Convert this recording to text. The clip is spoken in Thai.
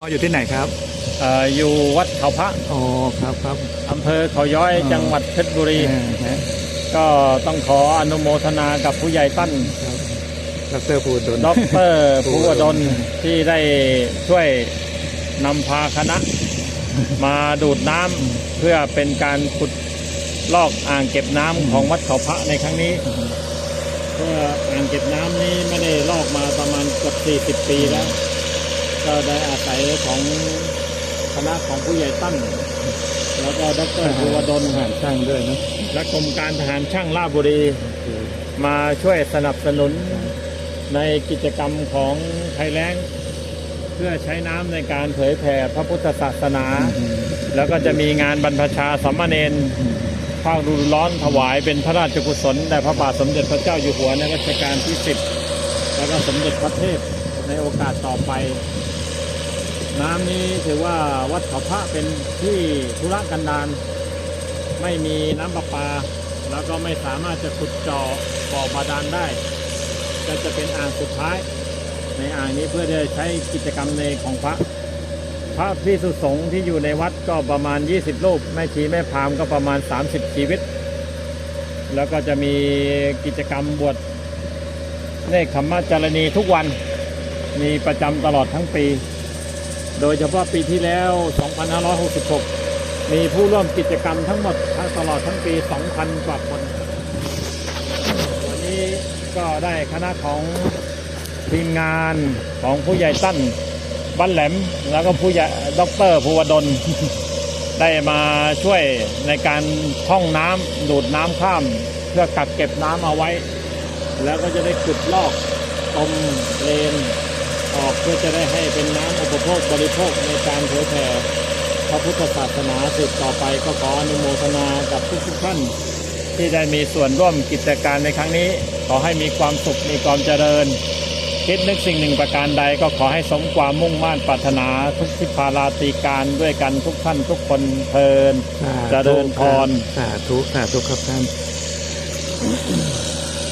อ๋ออยู่ที่ไหนครับเอ่ออยู่วัดเขาพระอ๋อครับครับอำเภอเขาย้อยอ๋อจังหวัดเพชรบุรีอ่าฮะก็ต้องขออนุโมทนากับผู้ใหญ่ตั้นครับดรภูดลดอกเตอรภูวดลที่ได้ช่วยนำพาคณะ มาดูดน้ำเพื่อเป็นการขุดลอกอ่างเก็บน้ำของวัดเขาพระในครั้งนี้เพื่ออ่างเก็บน้ำนี้ไม่ได้ลอกมาประมาณเกือบ40 ปีแล้ว ก็ได้อาศัยของคณะของผู้ใหญ่ตั้นแล้วก็ดรภูวดลทหารช่างด้วยนะและกรมการทหารช่างราบุรี มาช่วยสนับสนุนในกิจกรรมของไทยแล้ง เพื่อใช้น้ำในการเผยแผ่พระพุทธศาสนา แล้วก็จะมีงานบรรพชาสัมมาเนนภาคฤดร้อนถวายเป็นพระราชกุศลแด่พระบาทสมเด็จพระเจ้าอยู่หัวในรัชกาลที่ 10 แล้วก็สมเด็จพระเทพในโอกาสต่อไป น้ำนี้ถือว่าวัดเขาพระเป็นที่ธุระกันดารไม่มีน้ำประปา แล้วก็ไม่สามารถจะขุดเจาะบ่อบาดาลได้ก็จะเป็นอ่างสุดท้าย ในอ่างนี้เพื่อจะใช้กิจกรรมในของพระ พระพิสุสงฆ์ที่อยู่ในวัดก็ประมาณ 20 รูปแม่ชีแม่พามก็ประมาณ 30 ชีวิต แล้วก็จะมีกิจกรรมบวชเนคขมมจารณีทุกวันมีประจำตลอดทั้งปี โดยเฉพาะปีที่แล้ว 2566 มีผู้ร่วมกิจกรรมทั้งหมดทั้งตลอดทั้งปี 2,000 กว่าคน วันนี้ก็ได้คณะของทีมงานของผู้ใหญ่ตั้นบ้านแหลม แล้วก็ผู้ใหญ่ด็อกเตอร์ภูวดล ได้มาช่วยในการท่องน้ำดูดน้ำข้าม เพื่อกักเก็บน้ำเอาไว้ แล้วก็จะได้ขุดลอกตมเลน พื่อจะได้ให้เป็นน้ำอุปโภคบริโภคในการเผยแผ่พระพุทธศาสนาสืบต่อไปก็ขออนุโมทนากับทุกทุกๆท่านที่ได้มีส่วนร่วมกิจการในครั้งนี้ ขอให้มีความสุขมีความเจริญ คิดนึกสิ่งหนึ่งประการใดก็ขอให้สมความมุ่งมั่นปรารถนาทุกทิพาราตีการด้วยกันทุกท่านทุกคนเพลินเจริญพรสาธุสาธุครับท่าน